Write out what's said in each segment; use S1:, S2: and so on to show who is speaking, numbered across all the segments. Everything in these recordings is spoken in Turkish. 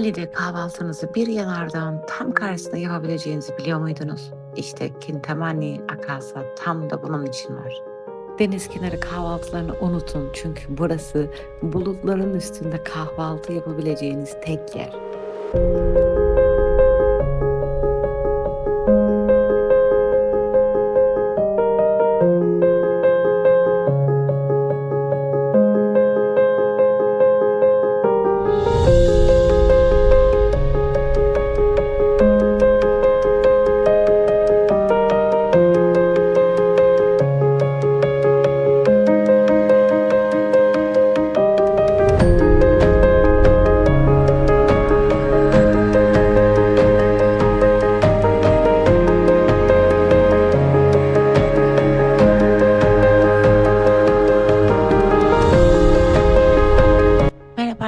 S1: Bali'de kahvaltınızı bir yanardağın tam karşısında yapabileceğinizi biliyor muydunuz? İşte Kintamani Akasa tam da bunun için var. Deniz kenarı kahvaltılarını unutun çünkü burası bulutların üstünde kahvaltı yapabileceğiniz tek yer.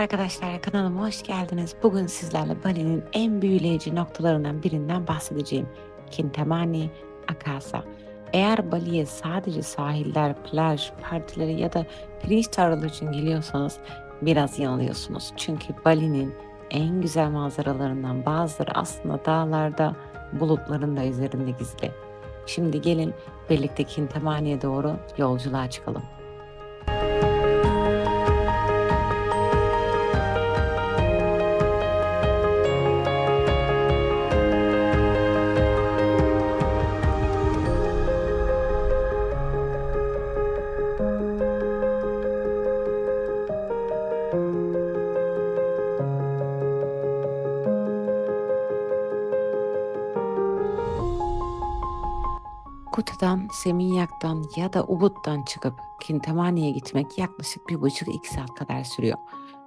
S1: Merhaba arkadaşlar kanalıma hoş geldiniz. Bugün sizlerle Bali'nin en büyüleyici noktalarından birinden bahsedeceğim. Kintamani Akasa. Eğer Bali'ye sadece sahiller, plaj, partileri ya da pirinç tarlaları için geliyorsanız biraz yanılıyorsunuz. Çünkü Bali'nin en güzel manzaralarından bazıları aslında dağlarda, bulutların da üzerinde gizli. Şimdi gelin birlikte Kintamani'ye doğru yolculuğa çıkalım. Kuta'dan, Seminyak'tan ya da Ubud'dan çıkıp Kintamani'ye gitmek yaklaşık bir buçuk iki saat kadar sürüyor.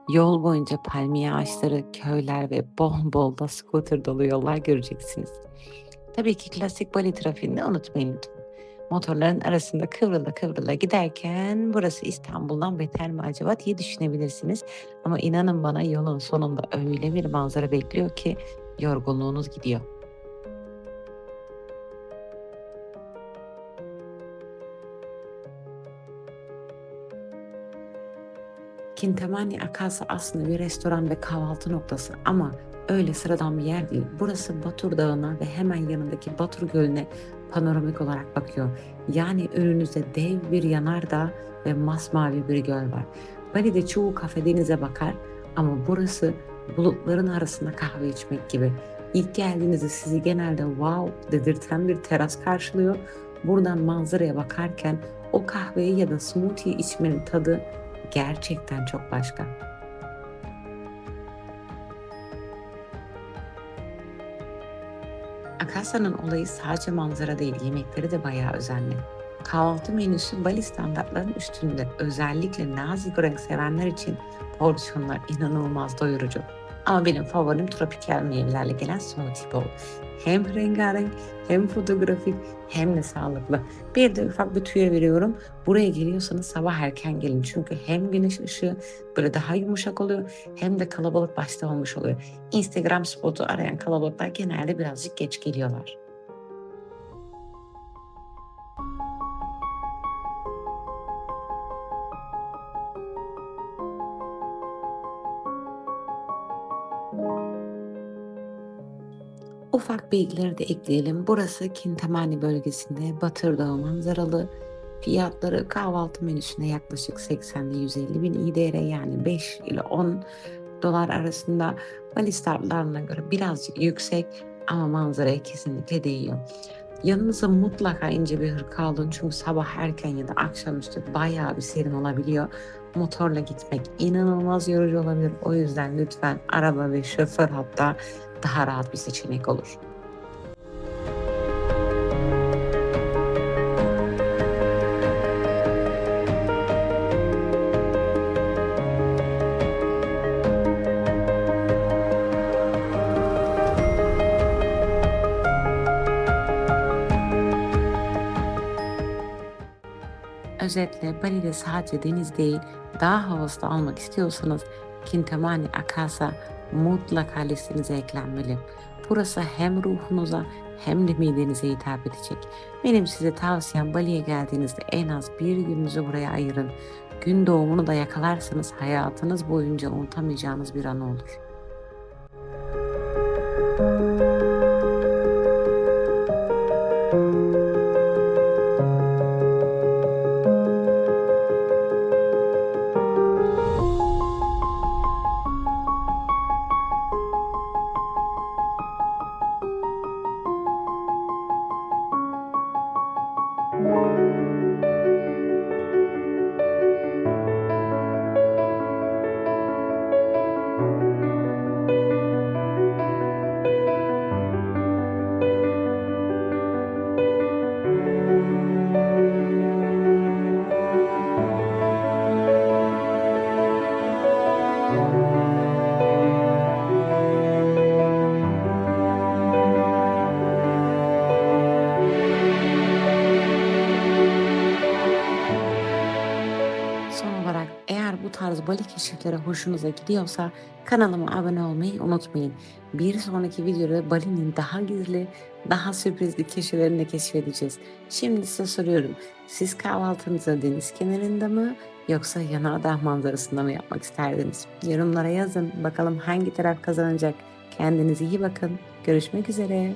S1: Yol boyunca palmiye ağaçları, köyler ve bol bol da scooter dolu yollar göreceksiniz. Tabii ki klasik Bali trafiğini unutmayın lütfen. Motorların arasında kıvrıla kıvrıla giderken burası İstanbul'dan beter mi acaba diye düşünebilirsiniz. Ama inanın bana yolun sonunda öyle bir manzara bekliyor ki yorgunluğunuz gidiyor. Kintamani Akasa aslında bir restoran ve kahvaltı noktası ama öyle sıradan bir yer değil. Burası Batur Dağı'na ve hemen yanındaki Batur Gölü'ne panoramik olarak bakıyor. Yani önünüzde dev bir yanardağ ve masmavi bir göl var. Bali'de çoğu kafe denize bakar ama burası bulutların arasında kahve içmek gibi. İlk geldiğinizde sizi genelde wow dedirten bir teras karşılıyor. Buradan manzaraya bakarken o kahveyi ya da smoothie içmenin tadı gerçekten çok başka. Akasa'nın olayı sadece manzara değil, yemekleri de bayağı özenli. Kahvaltı menüsü Bali standartlarının üstünde. Özellikle nazik renk sevenler için porsiyonlar inanılmaz doyurucu. Ama benim favorim tropikal meyvelerle gelen smoothie bowl. Hem rengarenk hem fotoğrafik hem de sağlıklı. Bir de ufak bir tüyo veriyorum. Buraya geliyorsanız sabah erken gelin. Çünkü hem güneş ışığı böyle daha yumuşak oluyor hem de kalabalık başta olmuş oluyor. Instagram spotu arayan kalabalıklar genelde birazcık geç geliyorlar. Ufak bilgileri de ekleyelim. Burası Kintamani bölgesinde Batır Dağı manzaralı. Fiyatları kahvaltı menüsüne yaklaşık 80 ile 150 bin IDR yani 5 ile 10 dolar arasında Bali startlarına göre birazcık yüksek ama manzaraya kesinlikle değiyor. Yanınıza mutlaka ince bir hırka alın çünkü sabah erken ya da akşamüstü bayağı bir serin olabiliyor. Motorla gitmek inanılmaz yorucu olabilir. O yüzden lütfen araba ve şoför hatta daha rahat bir seçenek olur. Özetle Bali'de sadece deniz değil, dağ havası da almak istiyorsanız Kintamani Akasa mutlaka listenize eklenmeli. Burası hem ruhunuza hem de midenize hitap edecek. Benim size tavsiyem Bali'ye geldiğinizde en az bir gününüzü buraya ayırın. Gün doğumunu da yakalarsanız hayatınız boyunca unutamayacağınız bir an olur. Son bu tarz Bali keşifleri hoşunuza gidiyorsa kanalıma abone olmayı unutmayın. Bir sonraki videoda Bali'nin daha gizli, daha sürprizli keşiflerini de keşfedeceğiz. Şimdi size soruyorum. Siz kahvaltınızı deniz kenarında mı yoksa yanardağ manzarasında mı yapmak isterdiniz? Yorumlara yazın. Bakalım hangi taraf kazanacak. Kendinize iyi bakın. Görüşmek üzere.